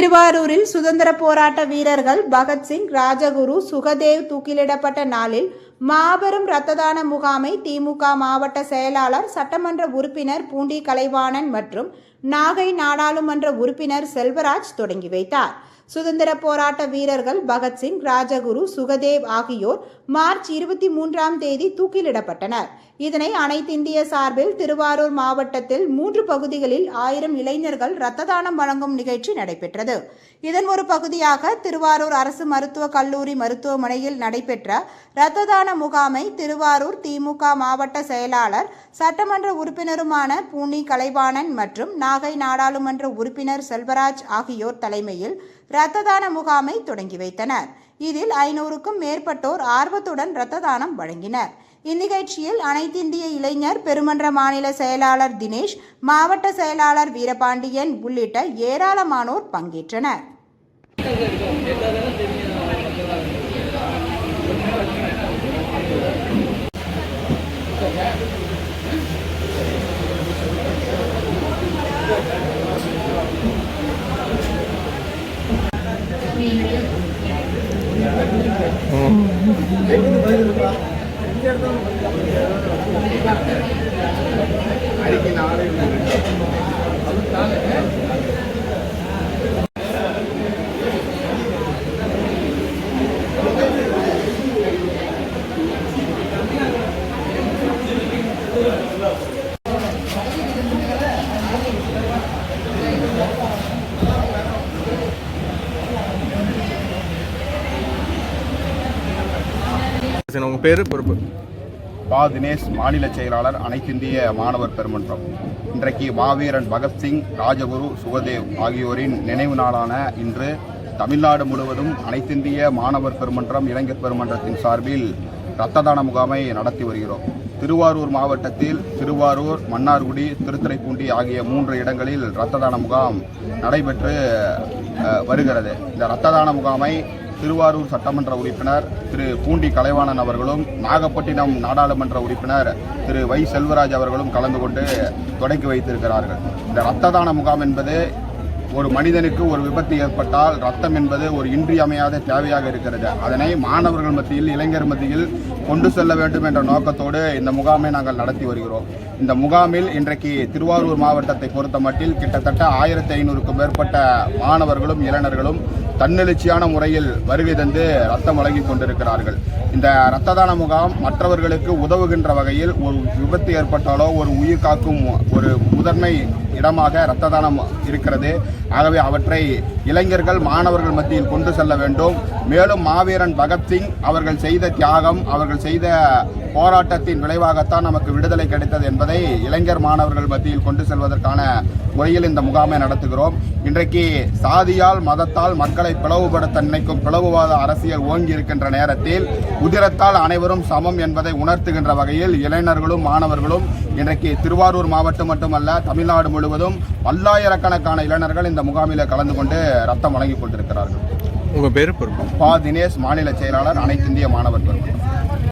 திருவாரூரில் சுதந்திர போராட்ட வீரர்கள் பகத்சிங் ராஜகுரு சுகதேவ் தூக்கிலிடப்பட்ட நாளில் மாபெரும் இரத்த தான முகாமை திமுக மாவட்ட செயலாளர் சட்டமன்ற உறுப்பினர் பூண்டி கலைவாணன் மற்றும் நாகை நாடாளுமன்ற உறுப்பினர் செல்வராஜ் தொடங்கி வைத்தார். சுதந்திர போராட்ட வீரர்கள் பகத்சிங் ராஜகுரு சுகதேவ் ஆகியோர் மார்ச் இருபத்தி மூன்றாம் தேதி தூக்கிலிடப்பட்டனர். இதனை அனைத்திந்திய சார்பில் திருவாரூர் மாவட்டத்தில் மூன்று பகுதிகளில் ஆயிரம் இளைஞர்கள் இரத்த தானம் வழங்கும் நிகழ்ச்சி நடைபெற்றது. இதன் ஒரு பகுதியாக திருவாரூர் அரசு மருத்துவக் கல்லூரி மருத்துவமனையில் நடைபெற்ற இரத்த தான முகாமை திருவாரூர் திமுக மாவட்ட செயலாளர் சட்டமன்ற உறுப்பினருமான பூனி கலைவாணன் மற்றும் நாகை நாடாளுமன்ற உறுப்பினர் செல்வராஜ் ஆகியோர் தலைமையில் இரத்த தான முகாமை தொடங்கி வைத்தனர். இதில் ஐநூறுக்கும் மேற்பட்டோர் ஆர்வத்துடன் இரத்த தானம் வழங்கினர். இந்நிகழ்ச்சியில் அனைத்திந்திய இளைஞர் பெருமன்ற மாநில செயலாளர் தினேஷ் மாவட்ட செயலாளர் வீரபாண்டியன் உள்ளிட்ட ஏராளமானோர் பங்கேற்றனர். அடிக்கு நாளே சரி உங்கள் பேர் பொறுப்பு? பா தினேஷ் மாநில செயலாளர் அனைத்திந்திய மாணவர் பெருமன்றம். இன்றைக்கு மாவீரன் பகத்சிங் ராஜகுரு சுகதேவ் ஆகியோரின் நினைவு நாளான இன்று தமிழ்நாடு முழுவதும் அனைத்திந்திய மாணவர் பெருமன்றம் இளைஞர் பெருமன்றத்தின் சார்பில் இரத்த தான முகாமை நடத்தி வருகிறோம். திருவாரூர் மாவட்டத்தில் திருவாரூர் மன்னார்குடி திருத்துறைப்பூண்டி ஆகிய மூன்று இடங்களில் இரத்த தான முகாம் நடைபெற்று வருகிறது. இந்த இரத்த தான முகாமை திருவாரூர் சட்டமன்ற உறுப்பினர் திரு பூண்டி கலைவாணன் அவர்களும் நாகப்பட்டினம் நாடாளுமன்ற உறுப்பினர் திரு வை செல்வராஜ் அவர்களும் கலந்து கொண்டு தொடக்கி வைத்திருக்கிறார்கள். இந்த இரத்த தான முகாம் என்பது ஒரு மனிதனுக்கு ஒரு விபத்து ஏற்பட்டால் ரத்தம் என்பது ஒரு இன்றியமையாத தேவையாக இருக்கிறது. அதனை மாணவர்கள் மத்தியில் இளைஞர் மத்தியில் கொண்டு செல்ல வேண்டும் என்ற நோக்கத்தோடு இந்த முகாமை நாங்கள் நடத்தி வருகிறோம். இந்த முகாமில் இன்றைக்கு திருவாரூர் மாவட்டத்தை பொறுத்த மட்டில் கிட்டத்தட்ட ஆயிரத்தி ஐநூறுக்கும் மேற்பட்ட மாணவர்களும் இளைஞர்களும் தன்னெழுச்சியான முறையில் வருகை தந்து ரத்தம் வழங்கி கொண்டிருக்கிறார்கள். இந்த இரத்த தான முகாம் மற்றவர்களுக்கு உதவுகின்ற வகையில் ஒரு விபத்து ஏற்பட்டாலோ ஒரு உயிர் காக்கும் ஒரு முதன்மை இடமாக இரத்த தானம் இருக்கிறது. ஆகவே அவற்றை இளைஞர்கள் மாணவர்கள் மத்தியில் கொண்டு செல்ல வேண்டும். மேலும் மாவீரன் பகத்சிங் அவர்கள் செய்த தியாகம் அவர்கள் செய்த போராட்டத்தின் விளைவாகத்தான் நமக்கு விடுதலை கிடைத்தது என்பதை இளைஞர் மாணவர்கள் மத்தியில் கொண்டு செல்வதற்கான முறையில் இந்த முகாமை நடத்துகிறோம். இன்றைக்கு சாதியால் மதத்தால் மக்களை பிளவுபடுத்த நினைக்கும் பிளவுவாத அரசியல் ஓங்கி இருக்கின்ற நேரத்தில் உதிரத்தால் அனைவரும் சமம் என்பதை உணர்த்துகின்ற வகையில் இளைஞர்களும் மாணவர்களும் இன்றைக்கு திருவாரூர் மாவட்டம் மட்டுமல்ல தமிழ்நாடு முழுவதும் பல்லாயிரக்கணக்கான இளைஞர்கள் இந்த முகாமில் கலந்து கொண்டு ரத்தம் வழங்கிக் கொண்டிருக்கிறார்கள். உங்கள் பேர் பா. தினேஷ் மாநில செயலாளர் அனைத்திந்திய மாணவர் பெருமன்றம்